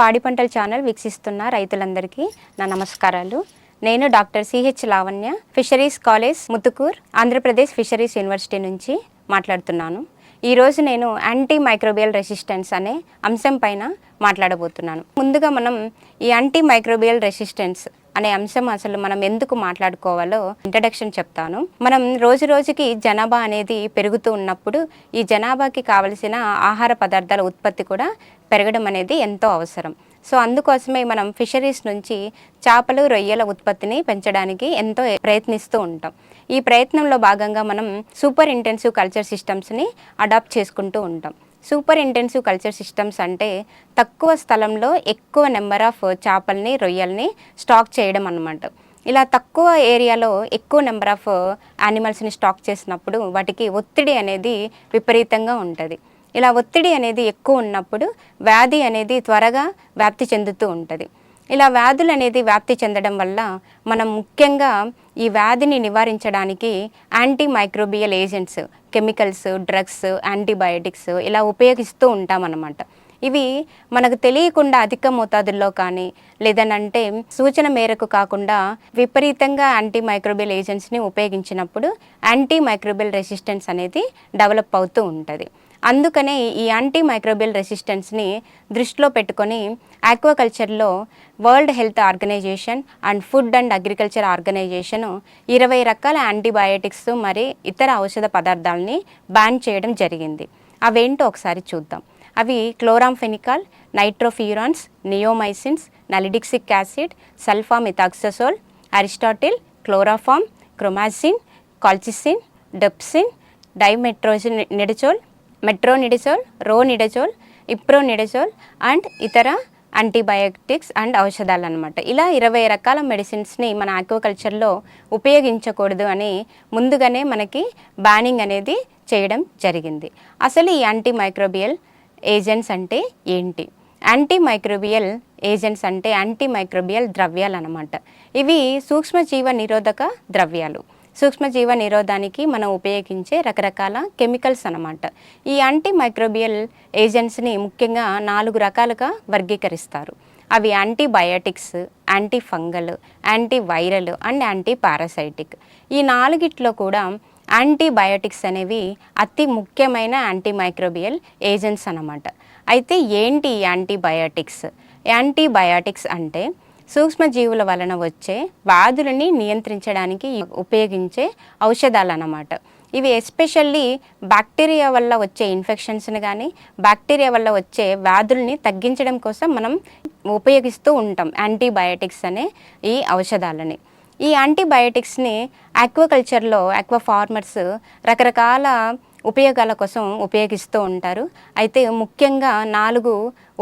పాడి పంటల ఛానల్ వీక్షిస్తున్న రైతులందరికీ నా నమస్కారాలు. నేను doctor C H Lavanya fisheries college Muthukur Andhra Pradesh fisheries university నుంచి మాట్లాడుతున్నాను. ఈరోజు నేను యాంటీ మైక్రోబియల్ రెసిస్టెన్స్ అనే అంశం పైన మాట్లాడబోతున్నాను. ముందుగా మనం ఈ యాంటీ మైక్రోబియల్ రెసిస్టెన్స్ అనే అంశం అసలు మనం ఎందుకు మాట్లాడుకోవాలో ఇంట్రడక్షన్ చెప్తాను. మనం రోజు రోజుకి జనాభా అనేది పెరుగుతూ ఉన్నప్పుడు ఈ జనాభాకి కావలసిన ఆహార పదార్థాల ఉత్పత్తి కూడా పెరగడం అనేది ఎంతో అవసరం. సో అందుకోసమే మనం ఫిషరీస్ నుంచి చేపలు రొయ్యల ఉత్పత్తిని పెంచడానికి ఎంతో ప్రయత్నిస్తూ ఉంటాం. ఈ ప్రయత్నంలో భాగంగా మనం సూపర్ ఇంటెన్సివ్ కల్చర్ సిస్టమ్స్ని అడాప్ట్ చేసుకుంటూ ఉంటాం. సూపర్ ఇంటెన్సివ్ కల్చర్ సిస్టమ్స్ అంటే తక్కువ స్థలంలో ఎక్కువ నెంబర్ ఆఫ్ చేపల్ని రొయ్యల్ని స్టాక్ చేయడం అన్నమాట. ఇలా తక్కువ ఏరియాలో ఎక్కువ నెంబర్ ఆఫ్ యానిమల్స్ని స్టాక్ చేసినప్పుడు వాటికి ఒత్తిడి అనేది విపరీతంగా ఉంటుంది. ఇలా ఒత్తిడి అనేది ఎక్కువ ఉన్నప్పుడు వ్యాధి అనేది త్వరగా వ్యాప్తి చెందుతూ ఉంటుంది. ఇలా వ్యాధులు అనేది వ్యాప్తి చెందడం వల్ల మనం ముఖ్యంగా ఈ వ్యాధిని నివారించడానికి antimicrobial agents chemicals drugs antibiotics ఇలా ఉపయోగిస్తూ ఉంటామన్నమాట. ఇవి మనకు తెలియకుండా అధిక మోతాదుల్లో కానీ లేదనంటే సూచన మేరకు కాకుండా విపరీతంగా యాంటీ మైక్రోబియల్ ఏజెంట్స్ని ఉపయోగించినప్పుడు యాంటీ మైక్రోబియల్ రెసిస్టెన్స్ అనేది డెవలప్ అవుతూ ఉంటుంది. అందుకనే ఈ యాంటీ మైక్రోబియల్ రెసిస్టెన్స్ని దృష్టిలో పెట్టుకొని ఆక్వాకల్చర్లో world health organisation and food and agriculture organisation ఇరవై రకాల యాంటీబయాటిక్స్ మరి ఇతర ఔషధ పదార్థాలని బ్యాన్ చేయడం జరిగింది. అవేంటో ఒకసారి చూద్దాం. అవి chloramphenicol nitrofurans neomycins nalidixic acid sulfamethoxazole aristotle chloroform క్రోమాసిన్ colchicine dapsone dimetridazole నిడచోల్ మెట్రోనిడజోల్ రోనిడజోల్ ఇప్రోనిడజోల్ అండ్ ఇతర యాంటీబయోటిక్స్ అండ్ ఔషధాలు అనమాట ఇలా ఇరవై రకాల మెడిసిన్స్ని మన ఆక్వాకల్చర్లో ఉపయోగించకూడదు అని ముందుగానే మనకి బ్యానింగ్ అనేది చేయడం జరిగింది. అసలు ఈ యాంటీ మైక్రోబియల్ ఏజెంట్స్ అంటే ఏంటి? యాంటీ మైక్రోబియల్ ఏజెంట్స్ అంటే యాంటీ మైక్రోబియల్ ద్రవ్యాలు అనమాట ఇవి సూక్ష్మజీవ నిరోధక ద్రవ్యాలు. సూక్ష్మజీవ నిరోధానికి మనం ఉపయోగించే రకరకాల కెమికల్స్ అన్నమాట. ఈ యాంటీ మైక్రోబియల్ ఏజెంట్స్ని ముఖ్యంగా నాలుగు రకాలుగా వర్గీకరిస్తారు. అవి antibiotics antifungal antiviral and antiparasitic ఈ నాలుగిట్లో కూడా యాంటీబయాటిక్స్ అనేవి అతి ముఖ్యమైన యాంటీ మైక్రోబియల్ ఏజెంట్స్ అన్నమాట. అయితే ఏంటి యాంటీబయాటిక్స్ యాంటీబయాటిక్స్ అంటే సూక్ష్మజీవుల వలన వచ్చే వ్యాధులని నియంత్రించడానికి ఉపయోగించే ఔషధాలు అన్నమాట ఇవి ఎస్పెషల్లీ బ్యాక్టీరియా వల్ల వచ్చే ఇన్ఫెక్షన్స్ని కానీ బ్యాక్టీరియా వల్ల వచ్చే వ్యాధుల్ని తగ్గించడం కోసం మనం ఉపయోగిస్తూ ఉంటాం యాంటీబయాటిక్స్ అనే ఈ ఔషధాలని. ఈ యాంటీబయాటిక్స్ని ఆక్వాకల్చర్లో ఆక్వా ఫార్మర్స్ రకరకాల ఉపయోగాల కోసం ఉపయోగిస్తూ ఉంటారు. అయితే ముఖ్యంగా నాలుగు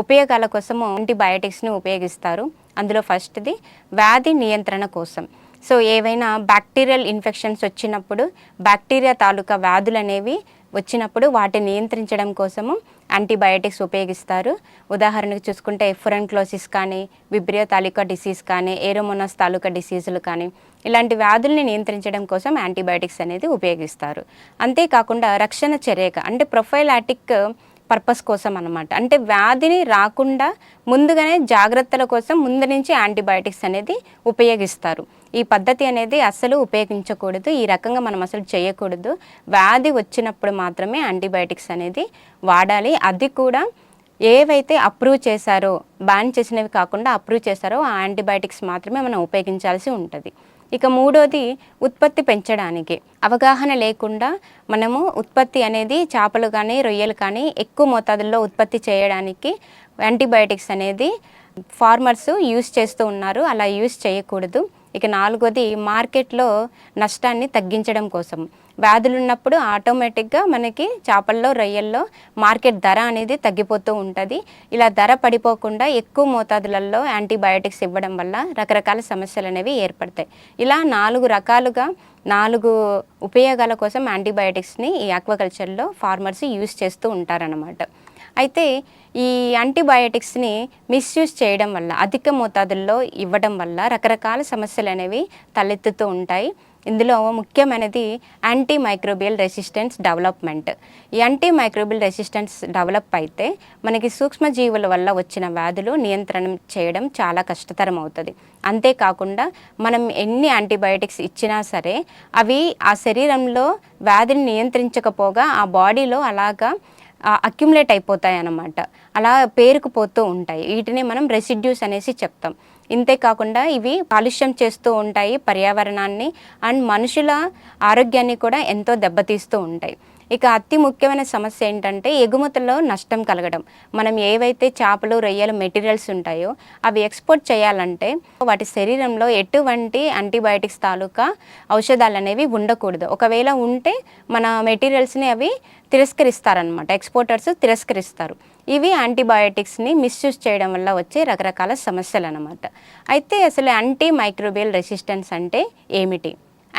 ఉపయోగాల కోసము యాంటీబయాటిక్స్ని ఉపయోగిస్తారు. అందులో ఫస్ట్ది వ్యాధి నియంత్రణ కోసం. సో ఏవైనా బ్యాక్టీరియల్ ఇన్ఫెక్షన్స్ వచ్చినప్పుడు బ్యాక్టీరియా తాలూకా వ్యాధులు అనేవి వచ్చినప్పుడు వాటిని నియంత్రించడం కోసము యాంటీబయాటిక్స్ ఉపయోగిస్తారు. ఉదాహరణకు చూసుకుంటే ఎఫ్రన్క్లోసిస్ కానీ విబ్రియో తాలూకా డిసీజ్ కానీ ఏరోమోనాస్ తాలూకా డిసీజులు కానీ ఇలాంటి వ్యాధుల్ని నియంత్రించడం కోసం యాంటీబయాటిక్స్ అనేది ఉపయోగిస్తారు. అంతేకాకుండా రక్షణ చర్యక అంటే ప్రొఫైలాటిక్ పర్పస్ కోసం అనమాట అంటే వ్యాధిని రాకుండా ముందుగానే జాగ్రత్తల కోసం ముందు నుంచి యాంటీబయాటిక్స్ అనేది ఉపయోగిస్తారు. ఈ పద్ధతి అనేది అస్సలు ఉపయోగించకూడదు. ఈ రకంగా మనం అసలు చేయకూడదు. వ్యాధి వచ్చినప్పుడు మాత్రమే యాంటీబయాటిక్స్ అనేది వాడాలి. అది కూడా ఏవైతే అప్రూవ్ చేశారో బ్యాన్ చేసినవి కాకుండా అప్రూవ్ చేశారో ఆ యాంటీబయాటిక్స్ మాత్రమే మనం ఉపయోగించాల్సి ఉంటుంది. ఇక మూడోది ఉత్పత్తి పెంచడానికి. అవగాహన లేకుండా మనము ఉత్పత్తి అనేది చేపలు కానీ రొయ్యలు కానీ ఎక్కువ మోతాదుల్లో ఉత్పత్తి చేయడానికి యాంటీబయాటిక్స్ అనేది ఫార్మర్స్ యూస్ చేస్తూ ఉన్నారు. అలా యూస్ చేయకూడదు. ఇక నాలుగోది మార్కెట్లో నష్టాన్ని తగ్గించడం కోసం. వ్యాధులు ఉన్నప్పుడు ఆటోమేటిక్గా మనకి చేపల్లో రొయ్యల్లో మార్కెట్ ధర అనేది తగ్గిపోతూ ఉంటుంది. ఇలా ధర పడిపోకుండా ఎక్కువ మోతాదులలో యాంటీబయాటిక్స్ ఇవ్వడం వల్ల రకరకాల సమస్యలు అనేవి ఏర్పడతాయి. ఇలా నాలుగు రకాలుగా నాలుగు ఉపయోగాల కోసం యాంటీబయాటిక్స్ని ఈ ఆక్వాకల్చర్లో ఫార్మర్స్ యూస్ చేస్తూ ఉంటారన్నమాట. అయితే ఈ యాంటీబయాటిక్స్ని మిస్యూజ్ చేయడం వల్ల అధిక మోతాదుల్లో ఇవ్వడం వల్ల రకరకాల సమస్యలు అనేవి తలెత్తుతూ ఉంటాయి. ఇందులో ముఖ్యమైనది యాంటీ మైక్రోబియల్ రెసిస్టెన్స్ డెవలప్మెంట్ ఈ యాంటీ మైక్రోబియల్ రెసిస్టెన్స్ డెవలప్ అయితే మనకి సూక్ష్మజీవుల వల్ల వచ్చిన వ్యాధులు నియంత్రణ చేయడం చాలా కష్టతరం అవుతుంది అంతేకాకుండా మనం ఎన్ని యాంటీబయాటిక్స్ ఇచ్చినా సరే అవి ఆ శరీరంలో వ్యాధిని నియంత్రించకపోగా ఆ బాడీలో అలాగా అక్యుములేట్ అయిపోతాయి అన్నమాట అలా పేరుకుపోతూ ఉంటాయి. వీటిని మనం రెసిడ్యూస్ అనేసి చెప్తాం. ఇంతే కాకుండా ఇవి కాలుష్యం చేస్తూ ఉంటాయి పర్యావరణాన్ని. అండ్ మనుషుల ఆరోగ్యాన్ని కూడా ఎంతో దెబ్బతీస్తూ ఉంటాయి. ఇక అతి ముఖ్యమైన సమస్య ఏంటంటే ఎగుమతుల్లో నష్టం కలగడం. మనం ఏవైతే చేపలు రొయ్యలు మెటీరియల్స్ ఉంటాయో అవి ఎక్స్పోర్ట్ చేయాలంటే వాటి శరీరంలో ఎటువంటి యాంటీబయాటిక్స్ తాలూకా ఔషధాలు అనేవి ఉండకూడదు. ఒకవేళ ఉంటే మన మెటీరియల్స్ని అవి తిరస్కరిస్తారనమాట ఎక్స్పోర్టర్స్ తిరస్కరిస్తారు. ఇవి యాంటీబయాటిక్స్ని మిస్యూజ్ చేయడం వల్ల వచ్చే రకరకాల సమస్యలు అనమాట అయితే అసలు యాంటీ మైక్రోబియల్ రెసిస్టెన్స్ అంటే ఏమిటి?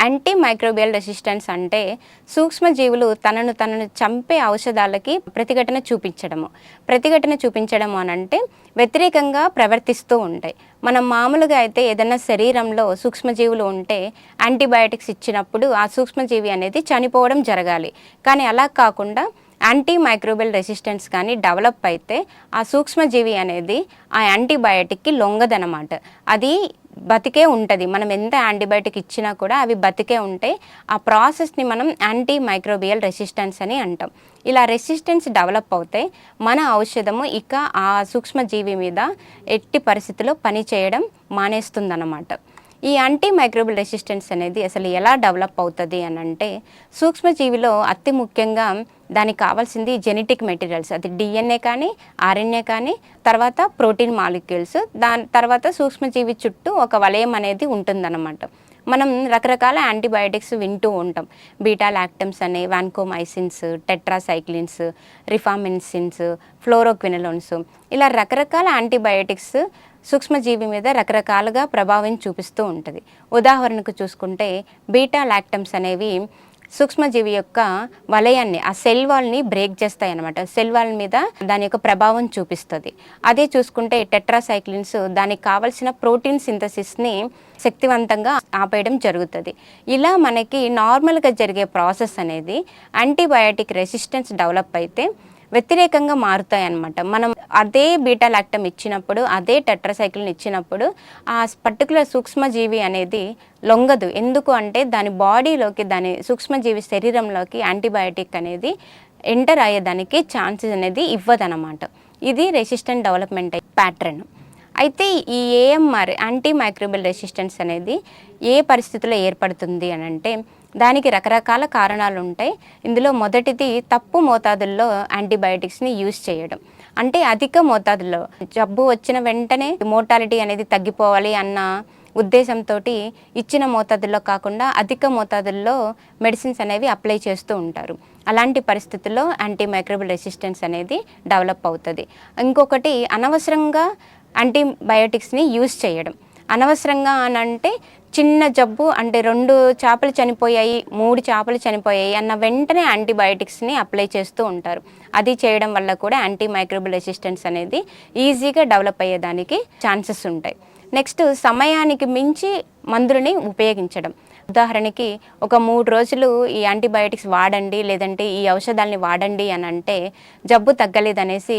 యాంటీ మైక్రోబియల్ రెసిస్టెన్స్ అంటే సూక్ష్మజీవులు తనను తనను చంపే ఔషధాలకి ప్రతిఘటన చూపించడము. ప్రతిఘటన చూపించడము అని అంటే వ్యతిరేకంగా ప్రవర్తిస్తూ ఉంటాయి. మనం మామూలుగా అయితే ఏదైనా శరీరంలో సూక్ష్మజీవులు ఉంటే యాంటీబయాటిక్స్ ఇచ్చినప్పుడు ఆ సూక్ష్మజీవి అనేది చనిపోవడం జరగాలి. కానీ అలా కాకుండా యాంటీ మైక్రోబియల్ రెసిస్టెన్స్ కానీ డెవలప్ అయితే ఆ సూక్ష్మజీవి అనేది ఆ యాంటీబయాటిక్కి లొంగదనమాట అది బతికే ఉంటుంది. మనం ఎంత యాంటీబయాటిక్ ఇచ్చినా కూడా అవి బతికే ఉంటాయి ఆ ప్రాసెస్ని మనం యాంటీ మైక్రోబియల్ రెసిస్టెన్స్ అని అంటాం. ఇలా రెసిస్టెన్స్ డెవలప్ అవుతే మన ఔషధము ఇక ఆ సూక్ష్మజీవి మీద ఎట్టి పరిస్థితిలో పని చేయడం మానేస్తుందన్నమాట. ఈ యాంటీ మైక్రోబియల్ రెసిస్టెన్స్ అనేది అసలు ఎలా డెవలప్ అవుతుంది అని అంటే సూక్ష్మజీవిలో అతి ముఖ్యంగా దానికి కావాల్సింది జెనెటిక్ మెటీరియల్స్ అది డిఎన్ఏ కానీ ఆర్ఎన్ఏ కానీ తర్వాత ప్రోటీన్ మాలిక్యూల్స్ దాని తర్వాత సూక్ష్మజీవి చుట్టూ ఒక వలయం అనేది ఉంటుందన్నమాట. మనం రకరకాల యాంటీబయాటిక్స్ వింటూ ఉంటాం. బీటా లాక్టమ్స్ అనే వాన్కోమైసిన్స్ టెట్రాసైక్లిన్స్ రిఫామిన్సిన్స్ ఫ్లోరోక్వినలోన్స్ ఇలా రకరకాల యాంటీబయాటిక్స్ సూక్ష్మజీవి మీద రకరకాలుగా ప్రభావం చూపిస్తూ ఉంటుంది. ఉదాహరణకు చూసుకుంటే బీటా లాక్టమ్స్ అనేవి సూక్ష్మజీవి యొక్క వలయాన్ని ఆ సెల్ వాల్ని బ్రేక్ చేస్తాయి అనమాట సెల్ వాల్ మీద దాని యొక్క ప్రభావం చూపిస్తుంది. అదే చూసుకుంటే టెట్రాసైక్లిన్స్ దానికి కావలసిన ప్రోటీన్ సింథసిస్ని శక్తివంతంగా ఆపేయడం జరుగుతుంది. ఇలా మనకి నార్మల్గా జరిగే ప్రాసెస్ అనేది యాంటీబయాటిక్ రెసిస్టెన్స్ డెవలప్ అయితే వ్యతిరేకంగా మారుతాయి అన్నమాట మనం అదే బీటా లాక్టమ్ ఇచ్చినప్పుడు అదే టెట్రాసైకిల్ని ఇచ్చినప్పుడు ఆ పర్టికులర్ సూక్ష్మజీవి అనేది లొంగదు. ఎందుకు అంటే దాని బాడీలోకి దాని సూక్ష్మజీవి శరీరంలోకి యాంటీబయాటిక్ అనేది ఎంటర్ అయ్యేదానికి ఛాన్సెస్ అనేది ఇవ్వదన్నమాట. ఇది రెసిస్టెంట్ డెవలప్మెంట్ ప్యాటర్న్. అయితే ఈ ఏఎంఆర్ యాంటీ మైక్రోబల్ రెసిస్టెన్స్ అనేది ఏ పరిస్థితుల్లో ఏర్పడుతుంది అని అంటే దానికి రకరకాల కారణాలు ఉంటాయి. ఇందులో మొదటిది తప్పు మోతాదుల్లో యాంటీబయాటిక్స్ని యూజ్ చేయడం. అంటే అధిక మోతాదుల్లో జబ్బు వచ్చిన వెంటనే మోర్టాలిటీ అనేది తగ్గిపోవాలి అన్న ఉద్దేశంతో ఇచ్చిన మోతాదుల్లో కాకుండా అధిక మోతాదుల్లో మెడిసిన్స్ అనేవి అప్లై చేస్తూ ఉంటారు. అలాంటి పరిస్థితుల్లో యాంటీ మైక్రోబల్ రెసిస్టెన్స్ అనేది డెవలప్ అవుతుంది. ఇంకొకటి అనవసరంగా యాంటీబయోటిక్స్ని యూజ్ చేయడం. అనవసరంగా అని అంటే చిన్న జబ్బు అంటే రెండు చేపలు చనిపోయాయి మూడు చేపలు చనిపోయాయి అన్న వెంటనే యాంటీబయాటిక్స్ని అప్లై చేస్తూ ఉంటారు. అది చేయడం వల్ల కూడా యాంటీ మైక్రోబల్ రెసిస్టెన్స్ అనేది ఈజీగా డెవలప్ అయ్యేదానికి ఛాన్సెస్ ఉంటాయి. నెక్స్ట్ సమయానికి మించి మందులని ఉపయోగించడం. ఉదాహరణకి ఒక మూడు రోజులు ఈ యాంటీబయాటిక్స్ వాడండి లేదంటే ఈ ఔషధాలని వాడండి అని అంటే జబ్బు తగ్గలేదనేసి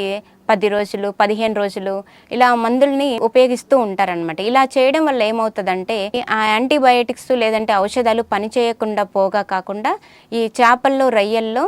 పది రోజులు పదిహేను రోజులు ఇలా మందుల్ని ఉపయోగిస్తూ ఉంటారనమాట ఇలా చేయడం వల్ల ఏమవుతుందంటే ఆ యాంటీబయాటిక్స్ లేదంటే ఔషధాలు పనిచేయకుండా పోగా కాకుండా ఈ చేపల్లో రొయ్యల్లో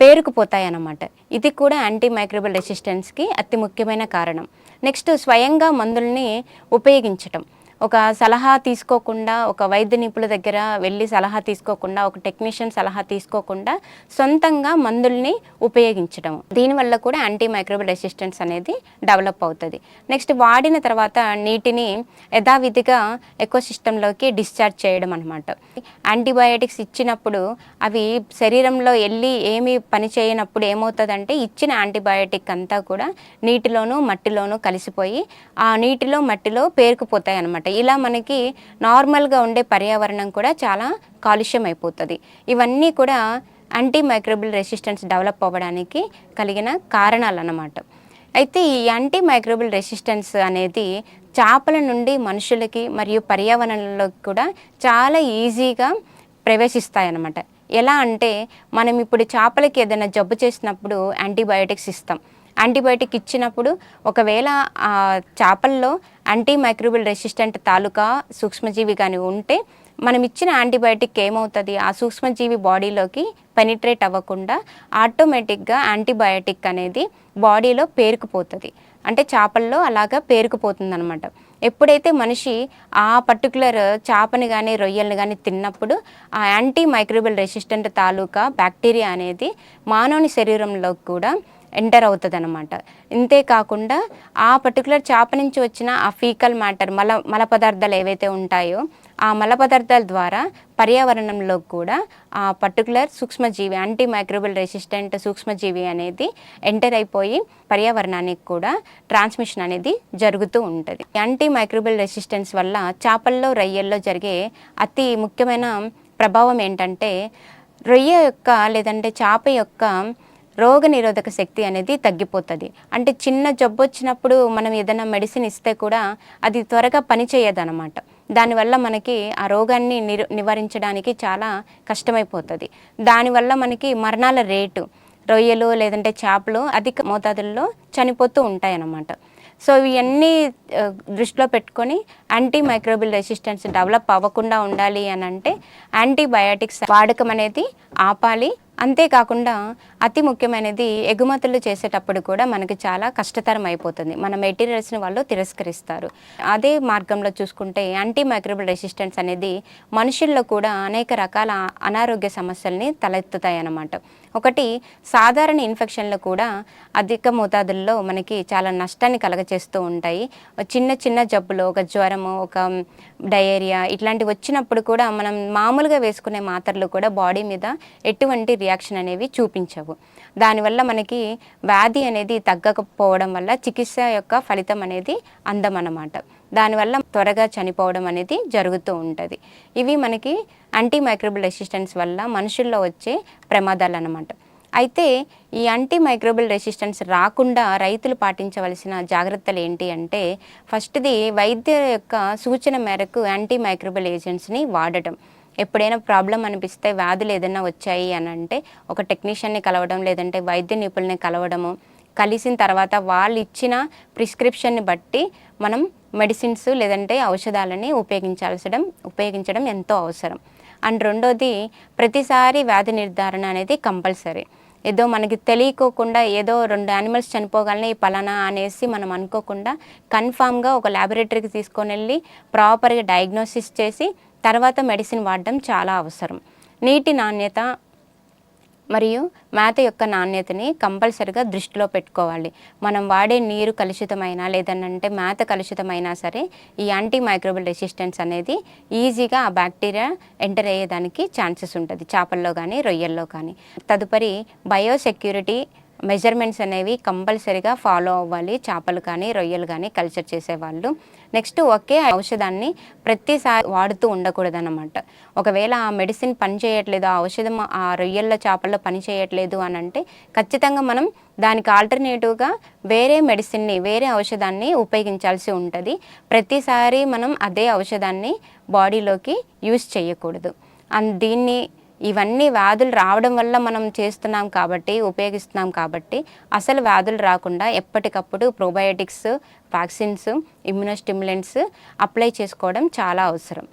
పేరుకుపోతాయి అన్నమాట ఇది కూడా యాంటీ మైక్రోబియల్ రెసిస్టెన్స్కి అతి ముఖ్యమైన కారణం. నెక్స్ట్ స్వయంగా మందుల్ని ఉపయోగించటం. ఒక సలహా తీసుకోకుండా ఒక వైద్య నిపుణుల దగ్గర వెళ్ళి సలహా తీసుకోకుండా ఒక టెక్నీషియన్ సలహా తీసుకోకుండా సొంతంగా మందుల్ని ఉపయోగించడం. దీనివల్ల కూడా యాంటీ మైక్రోబల్ రెసిస్టెన్స్ అనేది డెవలప్ అవుతుంది. నెక్స్ట్ వాడిన తర్వాత నీటిని యథావిధిగా ఎకో సిస్టంలోకి డిశ్చార్జ్ చేయడం అనమాట యాంటీబయాటిక్స్ ఇచ్చినప్పుడు అవి శరీరంలో వెళ్ళి ఏమి పని చేయనప్పుడు ఏమవుతుందంటే ఇచ్చిన యాంటీబయాటిక్ అంతా కూడా నీటిలోనూ మట్టిలోనూ కలిసిపోయి ఆ నీటిలో మట్టిలో పేరుకుపోతాయి అనమాట ఇలా మనకి నార్మల్గా ఉండే పర్యావరణం కూడా చాలా కాలుష్యం అయిపోతుంది. ఇవన్నీ కూడా యాంటీ మైక్రోబిల్ రెసిస్టెన్స్ డెవలప్ అవ్వడానికి కలిగిన కారణాలు అన్నమాట అయితే ఈ యాంటీ మైక్రోబిల్ రెసిస్టెన్స్ అనేది చేపల నుండి మనుషులకి మరియు పర్యావరణంలోకి కూడా చాలా ఈజీగా ప్రవేశిస్తాయన్నమాట. ఎలా అంటే మనం ఇప్పుడు చేపలకి ఏదైనా జబ్బు చేసినప్పుడు యాంటీబయోటిక్స్ ఇస్తాం. యాంటీబయాటిక్ ఇచ్చినప్పుడు ఒకవేళ ఆ చేపల్లో యాంటీ మైక్రోబిల్ రెసిస్టెంట్ తాలూకా సూక్ష్మజీవి కానీ ఉంటే మనం ఇచ్చిన యాంటీబయాటిక్ ఏమవుతుంది? ఆ సూక్ష్మజీవి బాడీలోకి పెనిట్రేట్ అవ్వకుండా ఆటోమేటిక్గా యాంటీబయాటిక్ అనేది బాడీలో పేరుకుపోతుంది. అంటే చేపల్లో అలాగా పేరుకుపోతుంది అనమాట ఎప్పుడైతే మనిషి ఆ పర్టికులర్ చేపని కానీ రొయ్యల్ని కానీ తిన్నప్పుడు ఆ యాంటీ మైక్రోబిల్ రెసిస్టెంట్ తాలూకా బ్యాక్టీరియా అనేది మానవుని శరీరంలో కూడా ఎంటర్ అవుతుంది అనమాట ఇంతేకాకుండా ఆ పర్టికులర్ చేప నుంచి వచ్చిన ఆ ఫీకల్ మ్యాటర్ మల మల పదార్థాలు ఏవైతే ఉంటాయో ఆ మల పదార్థాల ద్వారా పర్యావరణంలో కూడా ఆ పర్టికులర్ సూక్ష్మజీవి యాంటీ మైక్రోబల్ రెసిస్టెంట్ సూక్ష్మజీవి అనేది ఎంటర్ అయిపోయి పర్యావరణానికి కూడా ట్రాన్స్మిషన్ అనేది జరుగుతూ ఉంటుంది. యాంటీ మైక్రోబల్ రెసిస్టెన్స్ వల్ల చేపల్లో రొయ్యల్లో జరిగే అతి ముఖ్యమైన ప్రభావం ఏంటంటే రొయ్య యొక్క లేదంటే చేప యొక్క రోగ నిరోధక శక్తి అనేది తగ్గిపోతుంది. అంటే చిన్న జబ్బు వచ్చినప్పుడు మనం ఏదైనా మెడిసిన్ ఇస్తే కూడా అది త్వరగా పనిచేయదనమాట దానివల్ల మనకి ఆ రోగాన్ని నిరు నివారించడానికి చాలా కష్టమైపోతుంది. దానివల్ల మనకి మరణాల రేటు రొయ్యలు లేదంటే చేపలు అధిక మోతాదుల్లో చనిపోతూ ఉంటాయన్నమాట. సో ఇవన్నీ దృష్టిలో పెట్టుకొని యాంటీ మైక్రోబిల్ రెసిస్టెన్స్ డెవలప్ అవ్వకుండా ఉండాలి అని అంటే యాంటీబయాటిక్స్ వాడకం అనేది ఆపాలి. అంతేకాకుండా అతి ముఖ్యమైనది ఎగుమతులు చేసేటప్పుడు కూడా మనకి చాలా కష్టతరం అయిపోతుంది. మన మెటీరియల్స్ని వాళ్ళు తిరస్కరిస్తారు. అదే మార్గంలో చూసుకుంటే యాంటీ మైక్రోబల్ రెసిస్టెన్స్ అనేది మనుషుల్లో కూడా అనేక రకాల అనారోగ్య సమస్యల్ని తలెత్తుతాయి అన్నమాట ఒకటి సాధారణ ఇన్ఫెక్షన్లు కూడా అధిక మోతాదుల్లో మనకి చాలా నష్టాన్ని కలగచేస్తూ ఉంటాయి. చిన్న చిన్న జబ్బులు ఒక జ్వరము ఒక డయేరియా ఇట్లాంటివి వచ్చినప్పుడు కూడా మనం మామూలుగా వేసుకునే మాత్రలు కూడా బాడీ మీద ఎటువంటి రియాక్షన్ అనేవి చూపించవు. దానివల్ల మనకి వ్యాధి అనేది తగ్గకపోవడం వల్ల చికిత్స యొక్క ఫలితం అనేది అందమన్నమాట. దానివల్ల త్వరగా చనిపోవడం అనేది జరుగుతూ ఉంటుంది. ఇవి మనకి యాంటీ మైక్రోబల్ రెసిస్టెన్స్ వల్ల మనుషుల్లో వచ్చే ప్రమాదాలు అన్నమాట అయితే ఈ యాంటీ మైక్రోబల్ రెసిస్టెన్స్ రాకుండా రైతులు పాటించవలసిన జాగ్రత్తలు ఏంటి అంటే ఫస్ట్ది వైద్య యొక్క సూచన మేరకు యాంటీ మైక్రోబల్ ఏజెంట్స్ని వాడటం. ఎప్పుడైనా ప్రాబ్లం అనిపిస్తే వ్యాధులు ఏదైనా వచ్చాయి అని అంటే ఒక టెక్నీషియన్ని కలవడం లేదంటే వైద్య నిపుణుల్ని కలవడము కలిసిన తర్వాత వాళ్ళు ఇచ్చిన ప్రిస్క్రిప్షన్ని బట్టి మనం మెడిసిన్స్ లేదంటే ఔషధాలని ఉపయోగించాల్సడం ఉపయోగించడం ఎంతో అవసరం. అండ్ రెండోది ప్రతిసారి వ్యాధి నిర్ధారణ అనేది కంపల్సరీ. ఏదో మనకి తెలియకోకుండా ఏదో రెండు యానిమల్స్ చనిపోగలనే ఈ పలానా అనేసి మనం అనుకోకుండా కన్ఫామ్గా ఒక ల్యాబొరేటరీకి తీసుకొని వెళ్ళి ప్రాపర్గా డయాగ్నోసిస్ చేసి తర్వాత మెడిసిన్ వాడడం చాలా అవసరం. నీటి నాణ్యత మరియు మేత యొక్క నాణ్యతని కంపల్సరిగా దృష్టిలో పెట్టుకోవాలి. మనం వాడే నీరు కలుషితమైనా లేదనంటే మేత కలుషితమైనా సరే ఈ యాంటీ మైక్రోబల్ రెసిస్టెన్స్ అనేది ఈజీగా ఆ బ్యాక్టీరియా ఎంటర్ అయ్యేదానికి ఛాన్సెస్ ఉంటుంది. చేపల్లో కానీ రొయ్యల్లో కానీ తదుపరి బయోసెక్యూరిటీ మెజర్మెంట్స్ అనేవి కంపల్సరీగా ఫాలో అవ్వాలి. చేపలు కానీ రొయ్యలు కానీ కల్చర్ చేసేవాళ్ళు. నెక్స్ట్ ఒకే ఔషధాన్ని ప్రతిసారి వాడుతూ ఉండకూడదన్నమాట. ఒకవేళ ఆ మెడిసిన్ పని చేయట్లేదు ఆ ఔషధం ఆ రొయ్యల చేపల్లో పని చేయట్లేదు అని అంటే ఖచ్చితంగా మనం దానికి ఆల్టర్నేటివ్గా వేరే మెడిసిన్ని వేరే ఔషధాన్ని ఉపయోగించాల్సి ఉంటుంది. ప్రతిసారి మనం అదే ఔషధాన్ని బాడీలోకి యూస్ చేయకూడదు. అండ్ దీన్ని ఇవన్నీ వ్యాధులు రావడం వల్ల మనం చేస్తున్నాం కాబట్టి ఉపయోగిస్తున్నాం కాబట్టి అసలు వ్యాధులు రాకుండా ఎప్పటికప్పుడు ప్రోబయోటిక్స్ వ్యాక్సిన్స్ ఇమ్యునోస్టిమ్యులెంట్స్ అప్లై చేసుకోవడం చాలా అవసరం.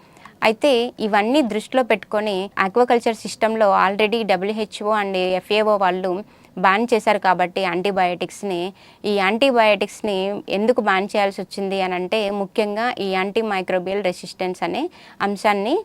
అయితే ఇవన్నీ దృష్టిలో పెట్టుకొని ఆక్వాకల్చర్ సిస్టంలో ఆల్రెడీ డబ్ల్యూహెచ్ఓ అండ్ ఎఫ్ఏఓ వాళ్ళు బ్యాన్ చేశారు కాబట్టి యాంటీబయాటిక్స్ని ఈ యాంటీబయాటిక్స్ని ఎందుకు బ్యాన్ చేయాల్సి వచ్చింది అని అంటే ముఖ్యంగా ఈ యాంటీ మైక్రోబియల్ రెసిస్టెన్స్ అనే అంశాన్ని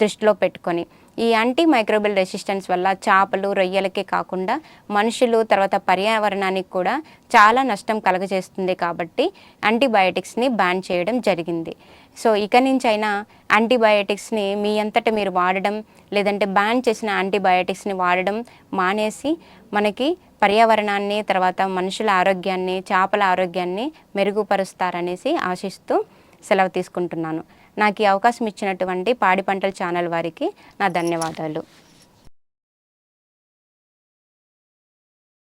దృష్టిలో పెట్టుకొని. ఈ యాంటీ మైక్రోబిల్ రెసిస్టెన్స్ వల్ల చేపలు రొయ్యలకే కాకుండా మనుషులు తర్వాత పర్యావరణానికి కూడా చాలా నష్టం కలగజేస్తుంది కాబట్టి యాంటీబయాటిక్స్ని బ్యాన్ చేయడం జరిగింది. సో ఇక నుంచి అయినా యాంటీబయాటిక్స్ని మీ అంతట మీరు వాడడం లేదంటే బ్యాన్ చేసిన యాంటీబయాటిక్స్ని వాడడం మానేసి మనకి పర్యావరణాన్ని తర్వాత మనుషుల ఆరోగ్యాన్ని చేపల ఆరోగ్యాన్ని మెరుగుపరుస్తారనేసి ఆశిస్తూ సెలవు తీసుకుంటున్నాను. నాకు ఈ అవకాశం ఇచ్చినటువంటి పాడి పంటల ఛానల్ వారికి నా ధన్యవాదాలు.